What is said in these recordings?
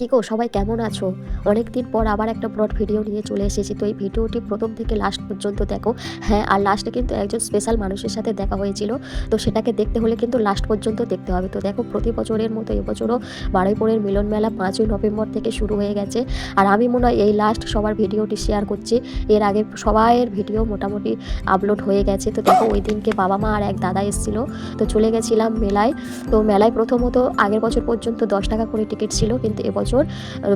কী গো, সবাই কেমন আছো? অনেক দিন পর আবার একটা ব্রড ভিডিও নিয়ে চলে এসেছি। তো এই ভিডিওটি প্রথম থেকে লাস্ট পর্যন্ত দেখো। হ্যাঁ আর লাস্টে কিন্তু একজন স্পেশাল মানুষের সাথে দেখা হয়েছিল। তো সেটাকে দেখতে হলে কিন্তু লাস্ট পর্যন্ত দেখতে হবে। তো দেখো, প্রতি বছরের মতো এবছরও বারুইপুরের মিলন মেলা পাঁচই নভেম্বর থেকে শুরু হয়ে গেছে। আর আমি মনে হয় এই লাস্ট সবার ভিডিওটি শেয়ার করছি। এর আগে সবাইয়ের ভিডিও মোটামুটি আপলোড হয়ে গেছে। তো দেখো, ওই দিনকে বাবা মা আর এক দাদা এসেছিল। তো চলে গেছিলাম মেলায়। তো মেলায় প্রথমত আগের বছর পর্যন্ত দশ টাকা করে টিকিট ছিল। কিন্তু এবছর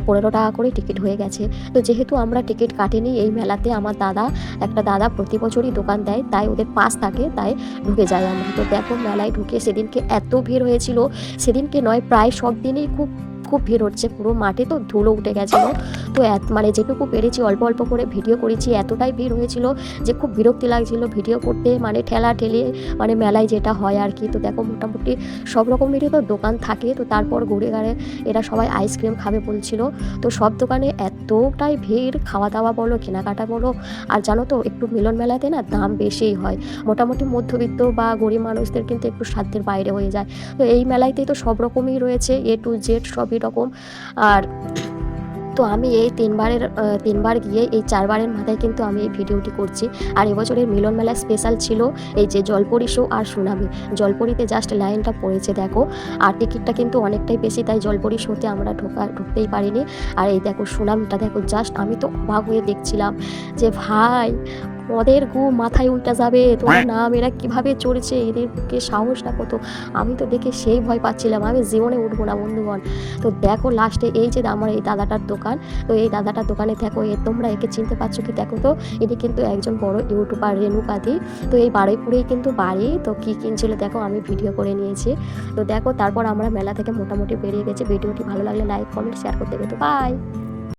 পনেরো টাকা করে টিকিট হয়ে গেছে। তো যেহেতু আমরা টিকিট কাটিনি এই মেলাতে, আমার দাদা, একটা দাদা প্রতি বছরই দোকান দেয়, তাই ওদের পাস থাকে, তাই ঢুকে যায় আমরা। তো দেখো মেলায় ঢুকে সেদিনকে এত ভিড় হয়েছিল। সেদিনকে নয়, প্রায় সব দিনই খুব খুব ভিড় হচ্ছে পুরো মাঠে, তো ধুলো উঠে গেছিল। তো এত মানে যেটুকু পেরেছি অল্প অল্প করে ভিডিও করেছি, এতটাই ভিড় হয়েছিল যে খুব বিরক্তি লাগছিল ভিডিও করতে মানে ঠেলা ঠেলে মানে মেলায় যেটা হয় আর কি। তো দেখো মোটামুটি সব রকমেরই তো দোকান থাকে, তো তারপর ঘুরে ঘাড়ে এরা সবাই আইসক্রিম খাবে বলছিল। তো সব দোকানে এতটাই ভিড় খাওয়া দাওয়া বলো, কেনাকাটা বলো, আর জানো তো, একটু মিলন মেলাতে না দাম বেশিই হয়। মোটামুটি মধ্যবিত্ত বা গরিব মানুষদের কিন্তু একটু সাধ্যের বাইরে হয়ে যায়। তো এই মেলাইতেই তো সব রকমই রয়েছে এ টু জেড সবই রকম। আর তো আমি এই তিনবারের তিনবার গিয়ে এই চারবারের মাথায় কিন্তু আমি এই ভিডিওটি করছি। আর এবছরের মিলন মেলা স্পেশাল ছিল এই যে জলপরি শো আর সুনামি। জলপরিতে জাস্ট লাইনটা পড়েছে, দেখো। আর টিকিটটা কিন্তু অনেকটাই বেশি, তাই জলপরি শোতে আমরা ঢোকা, ঢুকতেই পারিনি। আর এই দেখো সুনামিটা, দেখো জাস্ট আমি তো অবাক হয়ে দেখছিলাম যে, ভাই ওদের গু মাথায় উল্টা যাবে। তোমার নাম এরা কীভাবে চড়ছে? এদেরকে সাহসটা কত আমি তো দেখে সেই ভয় পাচ্ছিলাম। আমি জীবনে উঠবো না, বন্ধুগণ। তো দেখো লাস্টে এই যে আমার এই দাদাটার দোকান, তো এই দাদাটার দোকানে দেখো এ তোমরা একে চিনতে পারছ কি? দেখো তো, এটি কিন্তু একজন বড় ইউটিউবার রেণুকাদি। তো এই বারুইপুরেই কিন্তু বাড়ি। তো কী কিনছিল দেখো আমি ভিডিও করে নিয়েছি। তো দেখো তারপর আমরা মেলা থেকে মোটামুটি বেরিয়ে গেছি। ভিডিওটি ভালো লাগলে লাইক, কমেন্ট শেয়ার করতে দেবে তো বাই